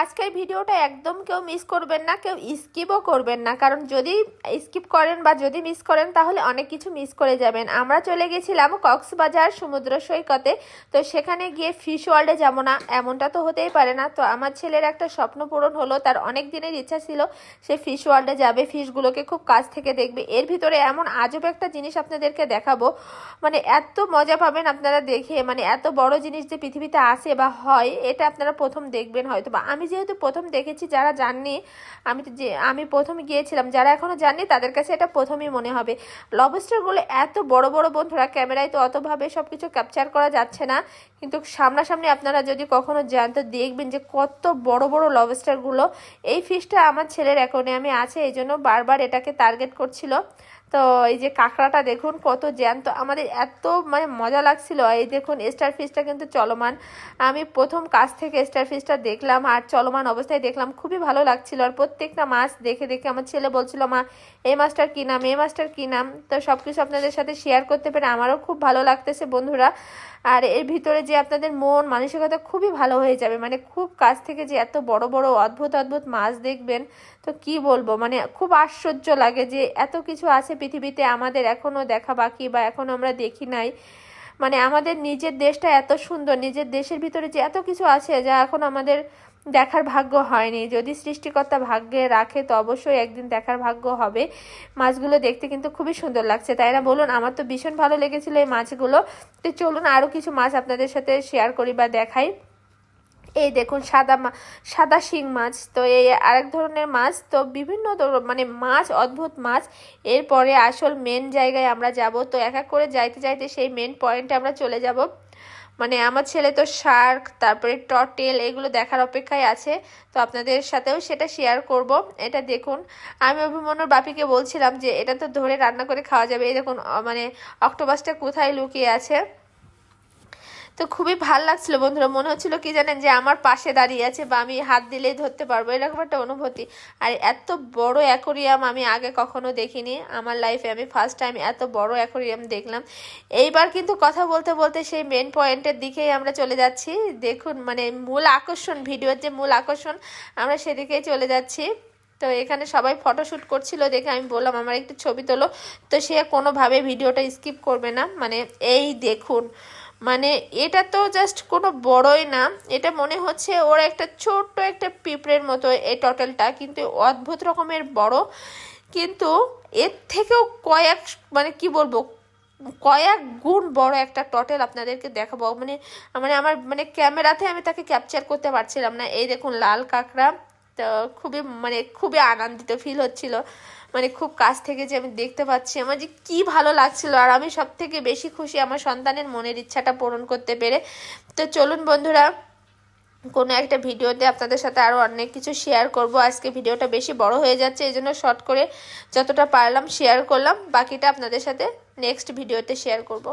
আজকের ভিডিওটা একদম কেউ মিস করবেন না, কেউ স্কিপও করবেন না। কারণ যদি স্কিপ করেন বা যদি মিস করেন, তাহলে অনেক কিছু মিস করে যাবেন। আমরা চলে গেছিলাম কক্সবাজার সমুদ্র সৈকতে। তো সেখানে গিয়ে ফিশ ওয়ার্ল্ডে যাব না, এমনটা তো হতেই পারে না। তো আমার ছেলের একটা স্বপ্ন পূরণ হলো, তার অনেক দিনের ইচ্ছা ছিল সে ফিশ ওয়ার্ল্ডে যাবে ফিশগুলোকে খুব কাছ থেকে দেখবে। এর ভিতরে এমন আজব একটা জিনিস আপনাদেরকে দেখাবো। মানে এত মজা পাবেন আপনারা দেখে মানে এত বড় জিনিস যে পৃথিবীতে আসে বা হয়, এটা আপনারা প্রথম দেখবেন হয়তো বা আমি যেহেতু প্রথম দেখেছি যারা জাননি, আমি তো যে, আমি প্রথম গিয়েছিলাম, যারা এখনও জাননি তাদের কাছে এটা প্রথমই মনে হবে। লবস্টারগুলো এত বড় বড় বন্ধুরা, ক্যামেরায় তো অতভাবে সব কিছু ক্যাপচার করা যাচ্ছে না। কিন্তু সামনাসামনি আপনারা যদি কখনো যান, তো দেখবেন যে কত বড় বড় লবস্টারগুলো এই ফিশটা আমার ছেলের আমি আছে এই জন্য বারবার এটাকে টার্গেট করছিল। তো এই যে কাঁকড়াটা দেখুন, কত জ্যান্ত। আমাদের এত মানে মজা লাগছিল। এই দেখুন স্টার ফিশটা কিন্তু চলমান। আমি প্রথম কাছ থেকে স্টার ফিশটা দেখলাম আর চলমান অবস্থায় দেখলাম। খুবই ভালো লাগছিল। আর প্রত্যেকটা মাছ দেখে দেখে আমার ছেলে বলছিল, মা এই মাছটার কী নাম? এই মাছটার কী নাম? তো সব কিছু আপনাদের সাথে শেয়ার করতে পেরে আমারও খুব ভালো লাগতেছে বন্ধুরা। আর এর ভিতরে যে আপনাদের মন, মানসিকতা খুবই ভালো হয়ে যাবে। মানে খুব কাছ থেকে যে এত বড় বড়, অদ্ভুত অদ্ভুত মাছ দেখবেন, তো কি বলব? মানে খুব আশ্চর্য লাগে যে এত কিছু আছে পৃথিবীতে আমাদের এখনও দেখা বাকি বা এখনও আমরা দেখি নাই। মানে আমাদের নিজের দেশটা এত সুন্দর, নিজের দেশের ভিতরে যে এত কিছু আছে যা এখন আমাদের দেখার ভাগ্য হয়নি। যদি সৃষ্টিকর্তা ভাগ্যে রাখে তো অবশ্যই একদিন দেখার ভাগ্য হবে। মাছগুলো দেখতে কিন্তু খুবই সুন্দর লাগছে। তাই না বলুন, আমার তো ভীষণ ভালো লেগেছিল এই মাছগুলো। তো চলুন আরও কিছু মাছ আপনাদের সাথে শেয়ার করি বা দেখাই। এই দেখুন, সাদা সাদা শিং মাছ, তো এই আরেক ধরনের মাছ, তো বিভিন্ন মানে মাছ, অদ্ভুত মাছ। এরপরে আসল মেন জায়গায় আমরা যাব, তো এক এক করে যাইতে যাইতে সেই মেন পয়েন্টে আমরা চলে যাব। মানে আমার ছেলে তো শার্ক তারপরে টটেল এগুলো দেখার অপেক্ষায় আছে, তো আপনাদের সাথেও সেটা শেয়ার করব। এটা দেখুন, আমি অভিমন্যুর বাপিকে বলছিলাম যে, এটা তো ধরে রান্না করে খাওয়া যাবে। এই দেখুন মানে অক্টোবাসটা কোথায় লুকিয়ে আছে? তো খুবই ভালো লাগছিল, বন্ধুরা। মনে হচ্ছিল কি জানেন যে আমার পাশে দাঁড়িয়ে আছে বা আমি হাত দিলেই ধরতে পারব, এরকম একটা অনুভূতি। আর এত বড় অ্যাকোরিয়াম আমি আগে কখনো দেখিনি। আমার লাইফে আমি ফার্স্ট টাইম এত বড় অ্যাকোরিয়াম দেখলাম। এইবার কিন্তু কথা বলতে বলতে সেই মেন পয়েন্টের দিকেই আমরা চলে যাচ্ছি। দেখুন মানে মূল আকর্ষণ ভিডিওর যে মূল আকর্ষণ, আমরা সেদিকেই চলে যাচ্ছি। তো এখানে সবাই ফটোশ্যুট করছিল দেখে আমি বললাম, আমার একটু ছবি তোলো। তো সে কোনোভাবে ভিডিওটা স্কিপ করবে না। মানে এই দেখুন মানে এটা তো জাস্ট কোনো বড়ই না। এটা মনে হচ্ছে ওর একটা ছোট্ট একটা পিঁপড়ের মতো এই টটেলটা কিন্তু অদ্ভুত রকমের বড়। কিন্তু এর থেকেও কয়েক মানে কি বলব, কয়েক গুণ বড় একটা টটেল আপনাদেরকে দেখাবো। মানে মানে আমার মানে ক্যামেরাতে আমি তাকে ক্যাপচার করতে পারছিলাম না। এই দেখুন, লাল কাঁকড়া। তো খুবই মানে খুবই আনন্দিত ফিল হচ্ছিল। মানে খুব কাছ থেকে যে আমি দেখতে পাচ্ছি আমার যে কী ভালো লাগছিল। আর আমি সব থেকে বেশি খুশি আমার সন্তানের মনের ইচ্ছাটা পূরণ করতে পেরে। তো চলুন বন্ধুরা, কোনো একটা ভিডিওতে আপনাদের সাথে আরও অনেক কিছু শেয়ার করব। আজকে ভিডিওটা বেশি বড় হয়ে যাচ্ছে, এই জন্য শর্ট করে যতটা পারলাম শেয়ার করলাম। বাকিটা আপনাদের সাথে নেক্সট ভিডিওতে শেয়ার করব।